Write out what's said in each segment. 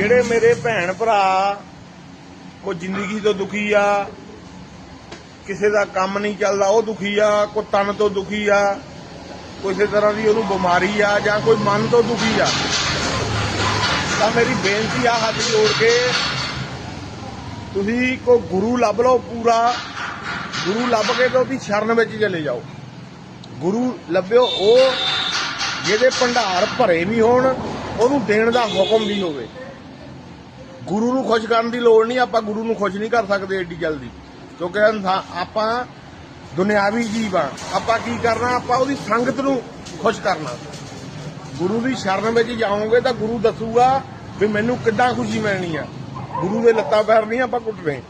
ਜਿਹੜੇ ਮੇਰੇ ਭੈਣ ਭਰਾ ਕੋਈ ਜ਼ਿੰਦਗੀ ਤੋਂ ਦੁਖੀ ਆ, ਕਿਸੇ ਦਾ ਕੰਮ ਨਹੀਂ ਚੱਲਦਾ, ਉਹ ਦੁਖੀ ਆ, ਕੋਈ ਤਨ ਤੋਂ ਦੁਖੀ ਆ, ਕਿਸੇ ਤਰ੍ਹਾਂ ਦੀ ਉਹਨੂੰ ਬਿਮਾਰੀ ਆ ਜਾਂ ਕੋਈ ਮਨ ਤੋਂ ਦੁਖੀ ਆ। ਤਾਂ ਮੇਰੀ ਬੇਨਤੀ ਆ ਹੱਥ ਜੋੜ ਕੇ, ਤੁਸੀਂ ਕੋ ਗੁਰੂ ਲੱਭ ਲਓ ਪੂਰਾ, ਗੁਰੂ ਲੱਭ ਕੇ ਤੇ ਉਹਦੀ ਸ਼ਰਨ ਵਿੱਚ ਚਲੇ ਜਾਓ। ਗੁਰੂ ਲੱਭਿਓ ਉਹ, ਜਿਹਦੇ ਭੰਡਾਰ ਭਰੇ ਵੀ ਹੋਣ, ਉਹਨੂੰ ਦੇਣ ਦਾ ਹੁਕਮ ਵੀ ਹੋਵੇ। ਗੁਰੂ ਨੂੰ ਖੁਸ਼ ਕਰਨ ਦੀ ਲੋੜ ਨਹੀਂ, ਆਪਾਂ ਗੁਰੂ ਨੂੰ ਖੁਸ਼ ਨਹੀਂ ਕਰ ਸਕਦੇ ਏਡੀ ਜਲਦੀ। ਕਿਉਂਕਿ ਆਪਾਂ ਦੁਨਿਆਵੀ ਜੀਵ ਆ। ਆਪਾਂ ਕੀ ਕਰਨਾ, ਆਪਾਂ ਉਹਦੀ ਸੰਗਤ ਨੂੰ ਖੁਸ਼ ਕਰਨਾ। ਗੁਰੂ ਦੀ ਸ਼ਰਨ ਵਿੱਚ ਜਾਓਗੇ ਤਾਂ ਗੁਰੂ ਦੱਸੂਗਾ ਵੀ ਮੈਨੂੰ ਕਿੱਦਾਂ ਖੁਸ਼ੀ ਮਿਲਣੀ ਆ। ਗੁਰੂ ਦੇ ਲੱਤਾਂ ਪੈਰ ਨਹੀਂ ਆਪਾਂ ਕੁੱਟਣੇ।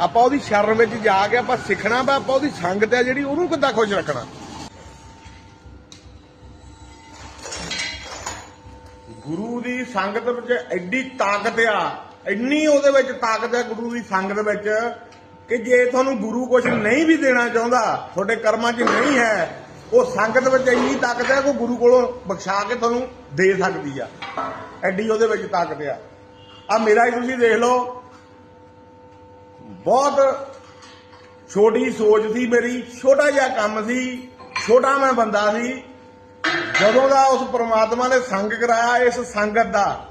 ਆਪਾਂ ਉਹਦੀ ਸ਼ਰਨ ਵਿੱਚ ਜਾ ਕੇ ਆਪਾਂ ਸਿੱਖਣਾ ਵਾ, ਆਪਾਂ ਉਹਦੀ ਸੰਗਤ ਹੈ ਜਿਹੜੀ ਉਹਨੂੰ ਕਿੱਦਾਂ ਖੁਸ਼ ਰੱਖਣਾ। ਗੁਰੂ ਦੀ ਸੰਗਤ ਵਿੱਚ ਐਡੀ ਤਾਕਤ ਆ ਇੰਨੀ ਉਹਦੇ ਵਿੱਚ ਤਾਕਤ ਹੈ ਗੁਰੂ ਦੀ ਸੰਗਤ ਵਿੱਚ ਕਿ ਜੇ ਤੁਹਾਨੂੰ ਗੁਰੂ ਕੁਝ ਨਹੀਂ ਵੀ ਦੇਣਾ ਚਾਹੁੰਦਾ, ਤੁਹਾਡੇ ਕਰਮਾਂ 'ਚ ਨਹੀਂ ਹੈ, ਉਹ ਸੰਗਤ ਵਿੱਚ ਇੰਨੀ ਤਾਕਤ ਹੈ ਕਿ ਉਹ ਗੁਰੂ ਕੋਲੋਂ ਬਖਸ਼ਾ ਕੇ ਤੁਹਾਨੂੰ ਦੇ ਸਕਦੀ ਆ। ਐਡੀ ਉਹਦੇ ਵਿੱਚ ਤਾਕਤ ਆ। ਆ ਮੇਰਾ ਹੀ ਤੁਸੀਂ ਦੇਖ ਲਓ, ਬਹੁਤ ਛੋਟੀ ਸੋਚ ਸੀ ਮੇਰੀ, ਛੋਟਾ ਜਿਹਾ ਕੰਮ ਸੀ, ਛੋਟਾ ਮੈਂ ਬੰਦਾ ਸੀ। ਜਦੋਂ ਦਾ ਉਸ ਪ੍ਰਮਾਤਮਾ ਨੇ ਸੰਗ ਕਰਾਇਆ, ਇਸ ਸੰਗਤ ਦਾ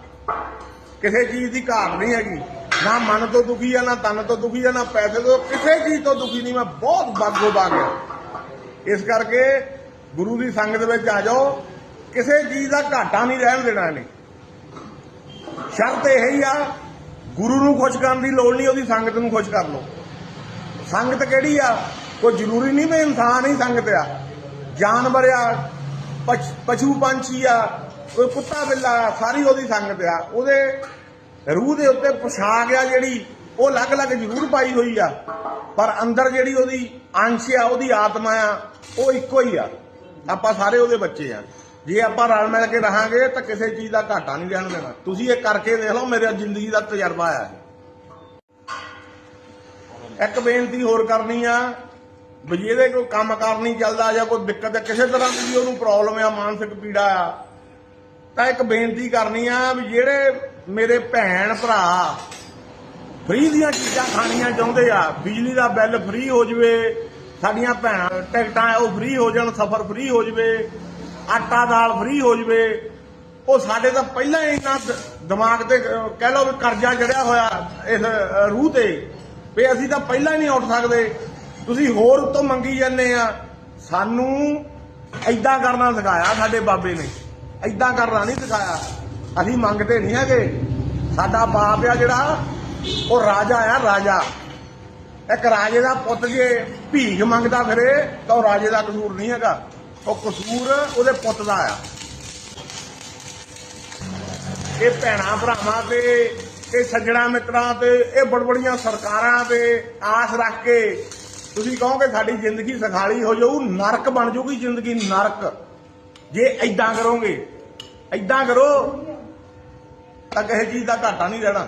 ਕਿਸੇ ਚੀਜ਼ ਦੀ ਘਾਟ ਨਹੀਂ ਹੈਗੀ। ਨਾ ਮਨ ਤੋਂ ਦੁਖੀ ਆ, ਨਾ ਤਨ ਤੋਂ ਦੁਖੀ ਆ, ਨਾ ਪੈਸੇ ਤੋਂ ਕਿਸੇ ਚੀਜ਼ ਤੋਂ ਦੁਖੀ ਨਹੀਂ, ਮੈਂ ਬਹੁਤ ਬਾਗੋ ਬਾਗ ਆ। ਇਸ ਕਰਕੇ ਗੁਰੂ ਦੀ ਸੰਗਤ ਵਿੱਚ ਆ ਜਾਓ। ਕਿਸੇ ਚੀਜ਼ ਦਾ ਘਾਟਾ ਨਹੀਂ ਰਹਿਣ ਦੇਣਾ ਇਹਨੇ। ਸ਼ਰਤ ਇਹ ਹੀ ਆ, ਗੁਰੂ ਨੂੰ ਖੁਸ਼ ਕਰਨ ਦੀ ਲੋੜ ਨਹੀਂ, ਉਹਦੀ ਸੰਗਤ ਨੂੰ ਖੁਸ਼ ਕਰ ਲਓ। ਸੰਗਤ ਕਿਹੜੀ ਆ? ਕੋਈ ਜ਼ਰੂਰੀ ਨਹੀਂ ਵੀ ਇਨਸਾਨ ਹੀ ਸੰਗਤ ਆ। ਜਾਨਵਰ ਆ ਪਸ਼ੂ ਪੰਛੀ ਆ ਕੋਈ ਕੁੱਤਾ ਬਿੱਲਾ ਆ ਸਾਰੀ ਉਹਦੀ ਸੰਗਤ ਆ। ਉਹਦੇ ਰੂਹ ਦੇ ਉੱਤੇ ਪੋਸ਼ਾਕ ਆ ਜਿਹੜੀ, ਉਹ ਅਲੱਗ-ਅਲੱਗ ਜ਼ਰੂਰ ਪਾਈ ਹੋਈ ਆ। ਪਰ ਅੰਦਰ ਜਿਹੜੀ ਉਹਦੀ ਅੰਸ਼ ਆ, ਉਹਦੀ ਆਤਮਾ ਆ, ਉਹ ਇੱਕੋ ਹੀ ਆ। ਆਪਾਂ ਸਾਰੇ ਉਹਦੇ ਬੱਚੇ ਆ। ਜੇ ਆਪਾਂ ਰਲ ਮਿਲ ਕੇ ਰਹਾਂਗੇ, ਤਾਂ ਕਿਸੇ ਚੀਜ਼ ਦਾ ਘਾਟਾ ਨਹੀਂ ਰਹਿਣ ਦੇਣਾ। ਤੁਸੀਂ ਇਹ ਕਰਕੇ ਦੇਖ ਲਓ, ਮੇਰੇ ਜ਼ਿੰਦਗੀ ਦਾ ਤਜਰਬਾ ਆ। ਇੱਕ ਬੇਨਤੀ ਹੋਰ ਕਰਨੀ ਆ, ਵੀ ਜਿਹਦੇ ਕੋਈ ਕੰਮ ਕਾਰ ਨਹੀਂ ਚੱਲਦਾ ਜਾਂ ਕੋਈ ਦਿੱਕਤ ਹੈ ਕਿਸੇ ਤਰ੍ਹਾਂ ਦੀ ਵੀ ਉਹਨੂੰ ਪ੍ਰੋਬਲਮ ਆ, ਮਾਨਸਿਕ ਪੀੜਾ ਆ ਤਾਂ ਇੱਕ ਬੇਨਤੀ ਕਰਨੀ ਆ ਵੀ ਜਿਹੜੇ ਮੇਰੇ ਭੈਣ ਭਰਾ ਫ੍ਰੀ ਦੀਆਂ ਚੀਜ਼ਾਂ ਖਾਣੀਆਂ ਚਾਹੁੰਦੇ ਆ, ਬਿਜਲੀ ਦਾ ਬਿੱਲ ਫ੍ਰੀ ਹੋ ਜਵੇ, ਸਾਡੀਆਂ ਭੈਣਾਂ ਟਿਕਟਾਂ ਉਹ ਫ੍ਰੀ ਹੋ ਜਾਣ, ਸਫ਼ਰ ਫ੍ਰੀ ਹੋ ਜਵੇ, ਆਟਾ ਦਾਲ ਫ੍ਰੀ ਹੋ ਜਵੇ, ਉਹ ਸਾਡੇ ਤਾਂ ਪਹਿਲਾਂ ਹੀ ਇੰਨਾ ਦਿਮਾਗ ਤੇ ਕਹਿ ਲਓ ਵੀ ਕਰਜ਼ਾ ਚੜਿਆ ਹੋਇਆ ਇਸ ਰੂਹ ਤੇ, ਵੀ ਅਸੀਂ ਤਾਂ ਪਹਿਲਾਂ ਹੀ ਨਹੀਂ ਉੱਠ ਸਕਦੇ। ਤੁਸੀਂ ਹੋਰ ਉੱਤੋਂ ਮੰਗੀ ਜਾਂਦੇ ਆ। ਸਾਨੂੰ ਐਦਾਂ ਕਰਨਾ ਸਿਖਾਇਆ ਸਾਡੇ ਬਾਬੇ ਨੇ। ਐਦਾਂ ਕਰਨਾ ਨਹੀਂ ਸਿਖਾਇਆ। ਅਸੀਂ ਮੰਗਦੇ ਨਹੀਂ ਹੈਗੇ। ਸਾਡਾ ਬਾਪ ਆ ਜਿਹੜਾ, ਉਹ ਰਾਜਾ ਆ, ਰਾਜਾ। ਇੱਕ ਰਾਜੇ ਦਾ ਪੁੱਤ ਜੇ ਭੀਖ ਮੰਗਦਾ ਫਿਰੇ, ਤਾਂ ਉਹ ਰਾਜੇ ਦਾ ਕਸੂਰ ਨਹੀਂ ਹੈਗਾ। ਉਹ ਕਸੂਰ ਉਹਦੇ ਪੁੱਤ ਦਾ ਆ। ਇਹ ਭੈਣਾ ਭਰਾਵਾਂ ਤੇ, ਇਹ ਸੱਜਣਾ ਮਿੱਤਰਾਂ ਤੇ, ਇਹ ਬੜਬੜੀਆਂ ਸਰਕਾਰਾਂ ਤੇ ਆਸ ਰੱਖ ਕੇ ਤੁਸੀਂ ਕਹੋਗੇ ਸਾਡੀ ਜ਼ਿੰਦਗੀ ਸਖਾਲੀ ਹੋ ਜਾਊ, ਨਰਕ ਬਣ ਜਾਊਗੀ ਜ਼ਿੰਦਗੀ ਨਰਕ। ਜੇ ਐਦਾਂ ਕਰੋਗੇ ਐਦਾਂ ਕਰੋ ਤਾਂ ਕਿਸੇ ਚੀਜ਼ ਦਾ ਘਾਟਾ ਨਹੀਂ ਰਹਿਣਾ।